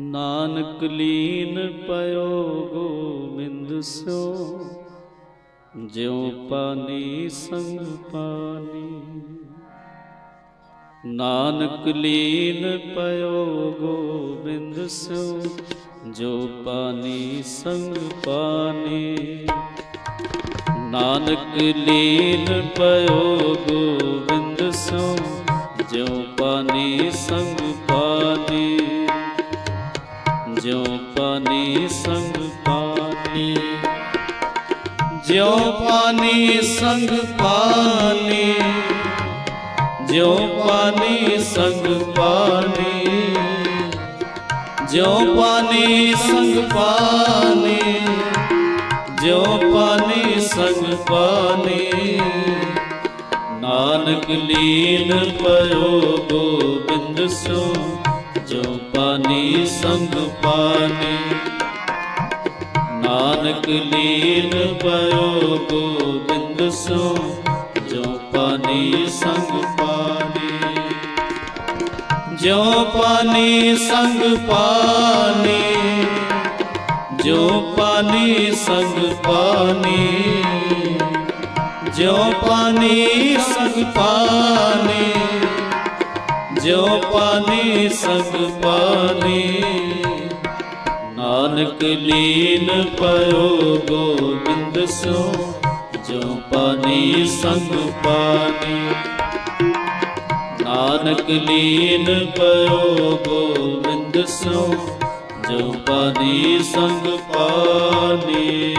ਨਾਨਕ ਲੀਨ ਪਇਓ ਗੋਬਿੰਦ ਸਿਓ, ਜਿਉ ਪਾਨੀ ਸੰਗ ਪਾਨੀ। ਨਾਨਕ ਲੀਨ ਪਇਓ ਗੋਬਿੰਦ ਸਿਓ ਜੋ ਪਾਨੀ ਸੰਗ ਪਾਨੀ। ਨਾਨਕ ਲੀਨ ਪਇਓ ਗੋਬਿੰਦ ਸੋ ਜੋ ਪਾਨੀ ਸੰਗ ਪਾਨੀ। ਜੋ ਪਾਨੀ ਸੰਗ ਪਾਨੀ ਜਿਉ ਪਾਨੀ ਸੰਗ ਪਾਨੀ ਜਿਉ ਪਾਨੀ ਸੰਗ ਪਾਨੀ ਜਿਉ ਪਾਨੀ ਸੰਗ ਪਾਨੀ ਜਿਉ ਪਾਨੀ ਸੰਗ ਪਾਨੀ ਨਾਨਕ ਲੀਨ ਪਇਓ ਗੋਬਿੰਦ ਸੋ ਜੋ ਪਾਨੀ ਸੰਗ ਪਾਨੀ ਨਾਨਕ ਲੀਨ ਪਇਓ ਗੋਬਿੰਦ ਸੋ, ਜੋ ਪਾਨੀ ਸੰਗ ਪਾਨੀ ਜੋ ਪਾਨੀ ਸੰਗ ਪਾਨੀ, ਜੋ ਪਾਨੀ ਸੰਗ ਪਾਨੀ, ਜੋ ਪਾਨੀ ਸੰਗ ਪਾਨੀ। ਜੋ ਪਾਨੀ ਸੰਗ ਪਾਨੀ ਨਾਨਕ ਲੀਨ ਪਇਓ ਗੋਬਿੰਦ ਸੋ। ਜੋ ਪਾਨੀ ਸੰਗ ਪਾਨੀ ਨਾਨਕ ਲੀਨ ਪਇਓ ਗੋਬਿੰਦ ਸੋ। ਜੋ ਪਾਨੀ ਸੰਗ ਪਾਨੀ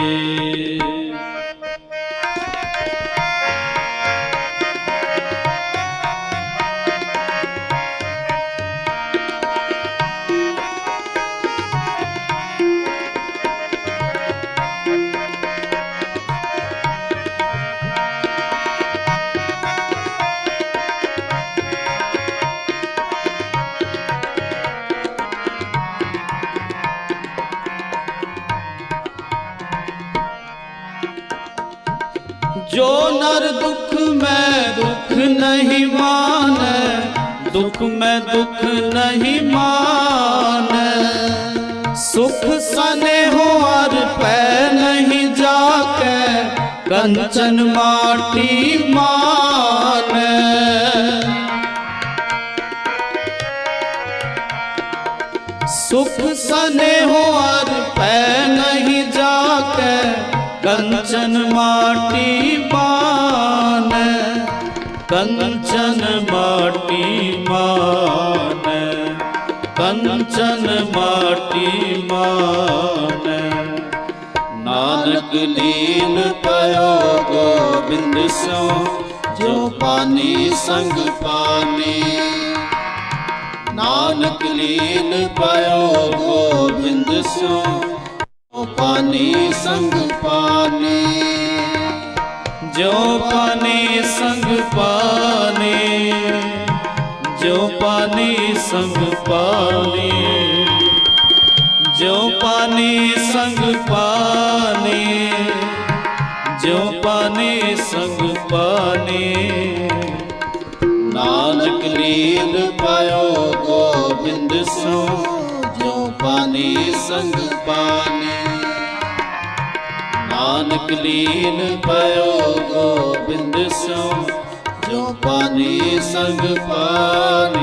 ਦੁੱਖ ਮੈਂ ਦੁੱਖ ਨਹੀਂ ਮਾਨ। ਸੁਖ ਸਨੇ ਹੋ ਅਰ ਪੈ ਨਹੀਂ ਜਾਕੈ, ਕੰਚਨ ਮਾਟੀ ਮਾਨ। ਸੁਖ ਸਨੇ ਹੋ ਅਰ ਪੈ ਨਹੀਂ ਜਾਕੈ, ਕੰਚਨ ਮਾਟੀ ਮਾਨੈ। ਕੰਚਨ ਮਾਟੀ ਕੰਚਨ ਮਾਟੀ ਮਾਨੈ। ਨਾਨਕ ਲੀਨ ਪਇਓ ਗੋਬਿੰਦ ਸੋ ਜੋ ਪਾਨੀ ਸੰਗ ਪਾਨੀ। ਨਾਨਕ ਲੀਨ ਪਇਓ ਗੋਬਿੰਦ ਸੋ ਪਾਨੀ ਸੰਗ ਪਾਨੀ। ਜੋ ਪਾਨੀ ਸੰਗ ਪਾਨੀ। ਜੋ ਪਾਨੀ ਸੰਗ ਪਾਨੀ ਜੋ ਪਾਨੀ ਸੰਗ ਪਾਨੀ ਜੋ ਪਾਨੀ ਸੰਗ ਪਾਨੀ ਨਾਨਕ ਲੀਨ ਪਾਇਓ ਗੋਬਿੰਦ ਸੋ ਜੋ ਪਾਨੀ ਸੰਗ ਪਾਨੀ ਨਾਨਕ ਲੀਨ ਪਾਇਓ ਗੋਬਿੰਦ ਸੋ ਜੋ ਪਾਨੀ ਸੰਗ ਪਾਨੀ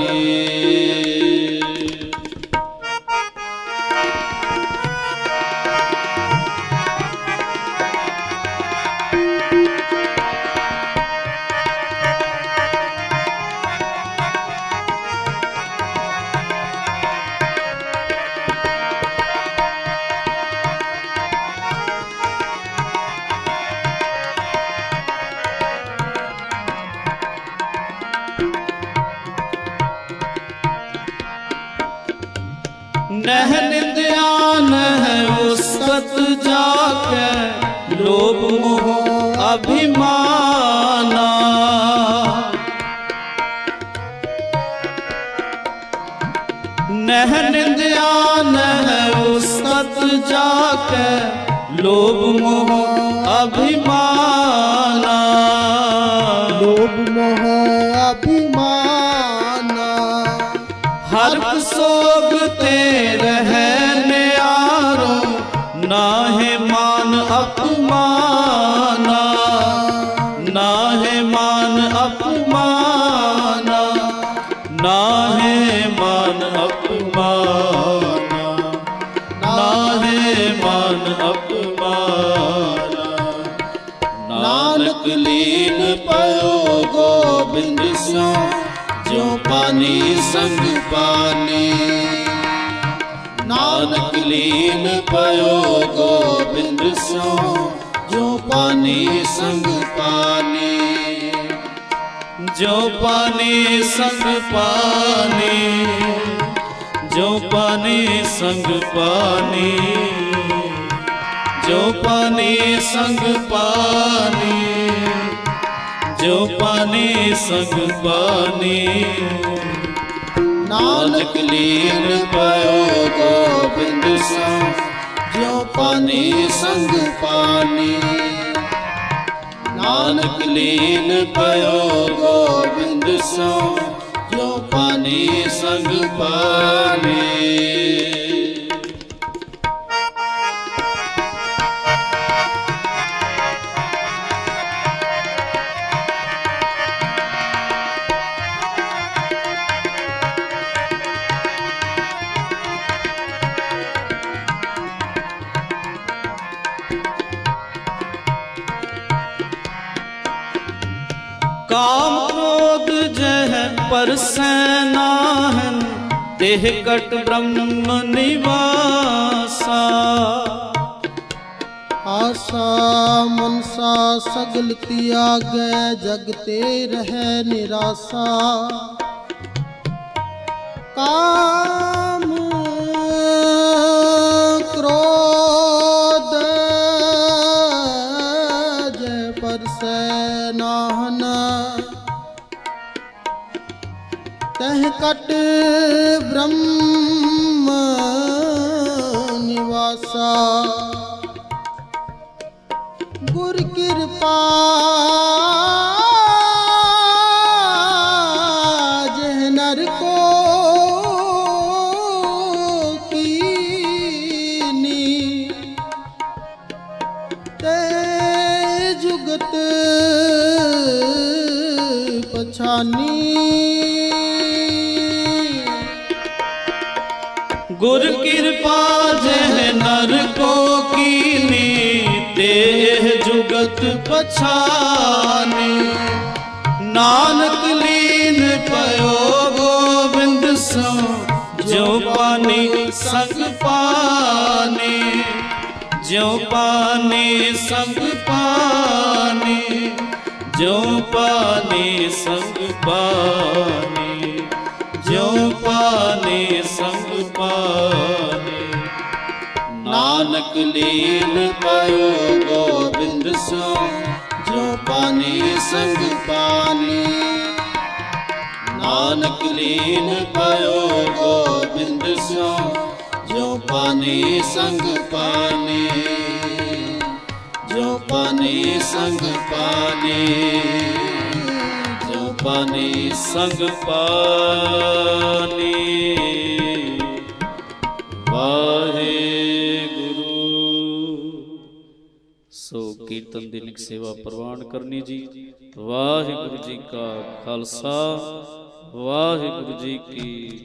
ਨਹ ਨਿੰਦਿਆ ਨਹ ਉਸਤਤ ਜਾਕੈ ਲੋਭ ਮੋਹ ਅਭਿਮਾਨਾ। ਨਹ ਨਿੰਦਿਆ ਨਹ ਉਸਤਤ ਜਾਕੈ ਲੋਭ ਮੋਹ ਅਭਿਮਾਨਾ। ਮਾਨ ਅਪਮਾਨਾ। ਨਾਨਕ ਲੀਨ ਪਇਓ ਗੋਬਿੰਦ ਸੋ ਜੋ ਪਾਨੀ ਸੰਗ ਪਾਣੀ ਨਾਨਕ ਲੀਨ ਪਇਓ ਗੋਬਿੰਦ ਸੋ ਜੋ ਪਾਨੀ ਸੰਗ ਪਾਨੀ। ਜੋ ਪਾਨੀ ਸੰਗ ਪਾਣੀ ਜੋ ਪਾਣੀ ਸੰਗ ਪਾਣੀ, ਜੋ ਪਾਣੀ ਸੰਗ ਪਾਣੀ, ਜੋ ਪਾਣੀ ਸੰਗ ਪਾਣੀ। ਨਾਨਕ ਲੀਨ ਪਇਓ ਗੋਬਿੰਦ ਸੋ ਜੋ ਪਾਣੀ ਸੰਗ ਪਾਣੀ। ਨਾਨਕ ਲੀਨ ਪਇਓ ਗੋਬਿੰਦ ਸੋ ਪਾਣੀ ਸੰਗ ਪਾਣੀ। ਪਰਸੈ ਨਾਹਨ ਦੇਹ ਕਟ ਬ੍ਰਹਮ ਨਿਵਾਸਾ। ਆਸਾ ਮਨਸਾ ਸਗਲ ਤਿਆਗੈ ਜਗ ਤੇ ਰਹਿ ਨਿਰਾਸਾ। ਕਾ ਤਹ ਕਟ ਬ੍ਰਹਮ ਨਿਵਾਸਾ। ਗੁਰ ਕਿਰਪਾ ਜਹ ਨਰ ਕੋ ਕੀਨੀ ਤੇ ਜੁਗਤ ਪਛਾਨੀ ਗੁਰ ਕਿਰਪਾ ਜਹ ਨਰ ਕੋ ਕੀਨੀ ਦੇਹ ਜੁਗਤ ਪਛਾਨੀ ਨਾਨਕ ਲੀਨ ਪਇਓ ਗੋਬਿੰਦ ਸੋ ਜੋ ਪਾਣੀ ਸੰਗ ਪਾਣੀ ਜੋ ਪਾਣੀ ਸੰਗ ਪਾਣੀ ਜੋ ਪਾਣੀ ਸੰਗ ਪਾਣੀ ਜੋ ਪਾਣੀ ਸੰਗ ਪਾਣੀ ਨਾਨਕ ਲੀਨ ਪਾਇਓ ਗੋਬਿੰਦ ਸੋ, ਜੋ ਪਾਣੀ ਸੰਗ ਪਾਣੀ। ਨਾਨਕ ਲੀਨ ਪਾਇਓ ਗੋਬਿੰਦ ਸੋ, ਜੋ ਪਾਣੀ ਸੰਗ ਪਾਣੀ। ਜੋ ਪਾਣੀ ਸੰਗ ਪਾਣੀ, ਜੋ ਪਾਣੀ ਸੰਗ ਪਾਣੀ ਕੀਰਤਨ ਦੀ ਨਿਕ ਸੇਵਾ ਪ੍ਰਵਾਨ ਕਰਨੀ ਜੀ। ਵਾਹਿਗੁਰੂ ਜੀ ਕਾ ਖਾਲਸਾ ਵਾਹਿਗੁਰੂ ਜੀ ਕੀ